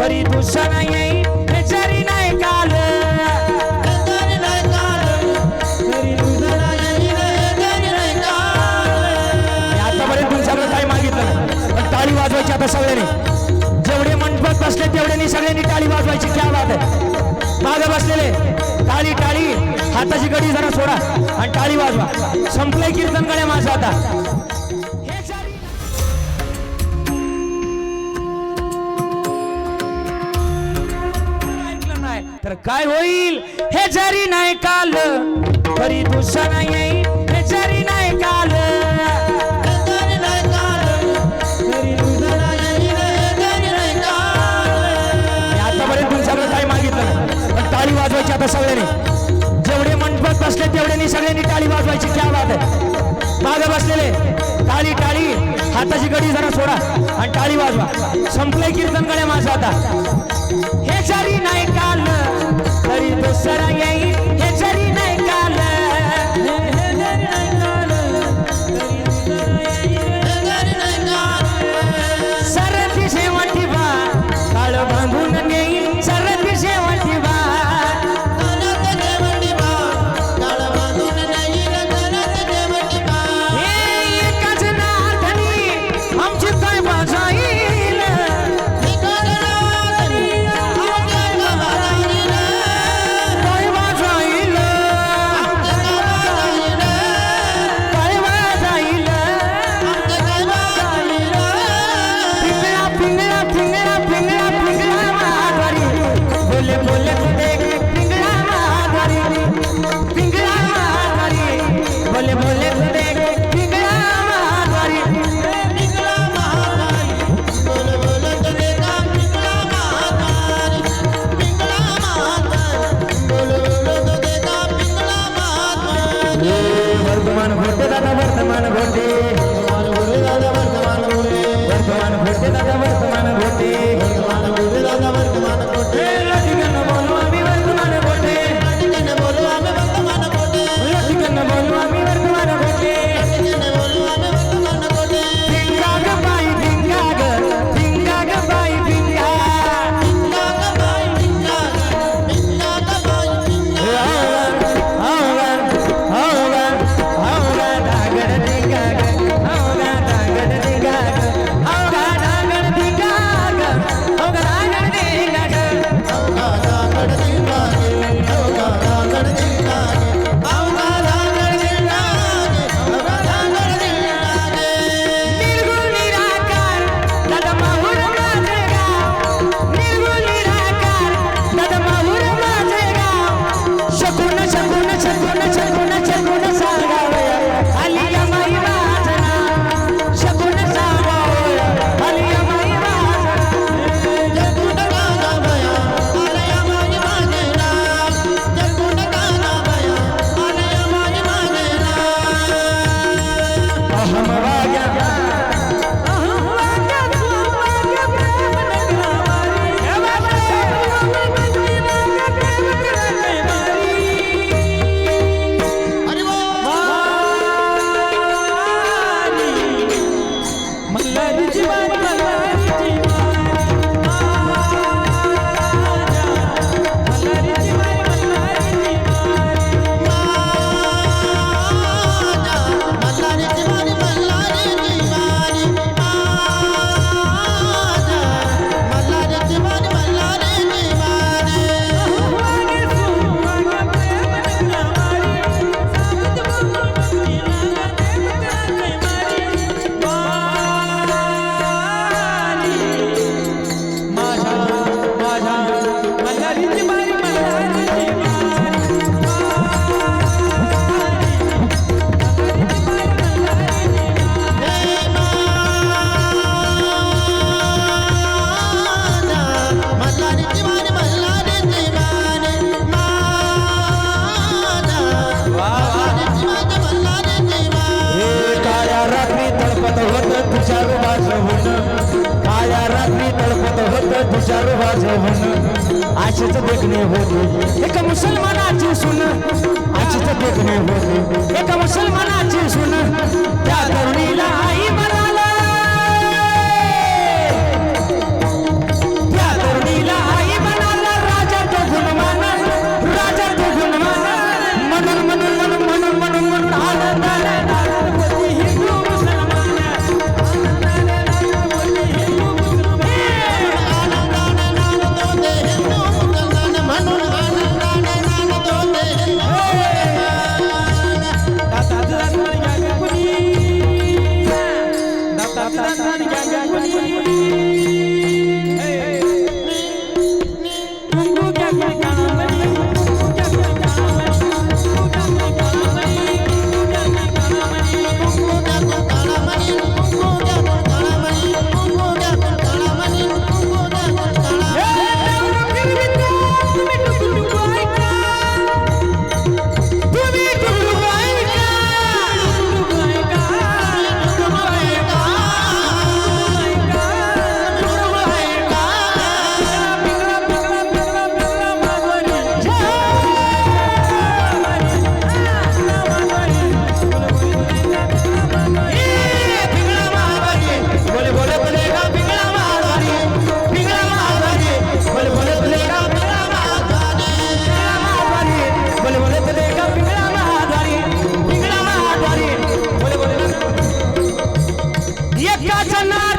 खरी दुसरा येई जरी नाही काल. आतापर्यंत तुमच्याकडे काय मागितलं. पण टाळी वाजवायची आता सगळ्यांनी. जेवढे मंडपात बसले तेवढ्यांनी सगळ्यांनी टाळी वाजवायची क्या बात आहे. मागे बसलेले टाळी टाळी. हाताची गडी जरा सोडा आणि टाळी वाजवा. संपलंय कीर्तन गड्या माझं आता. तर काय होईल? हे जरी नाही काल तरी दुसरा येईल. हे जरी नाही काल आतापर्यंत तुमच्याकडे काय मागितलं नाही. पण टाळी वाजवायची आता सगळ्यांनी. जेवढे मंडपत बसले तेवढ्यांनी सगळ्यांनी टाळी वाजवायची. क्या बात आहे. मागे बसलेले. टाळी टाळी. हाताची गडी जरा सोडा आणि टाळी वाजवा. संपलंय कीर्तन गड्या माझा आता. हे जरी नाही काल तरी होत तुषार वाजवून काळ्या रात्री तळपत होत तुषार वाजवून आशेच देखणे होते. एका मुसलमानाची yeah, yeah. tonight.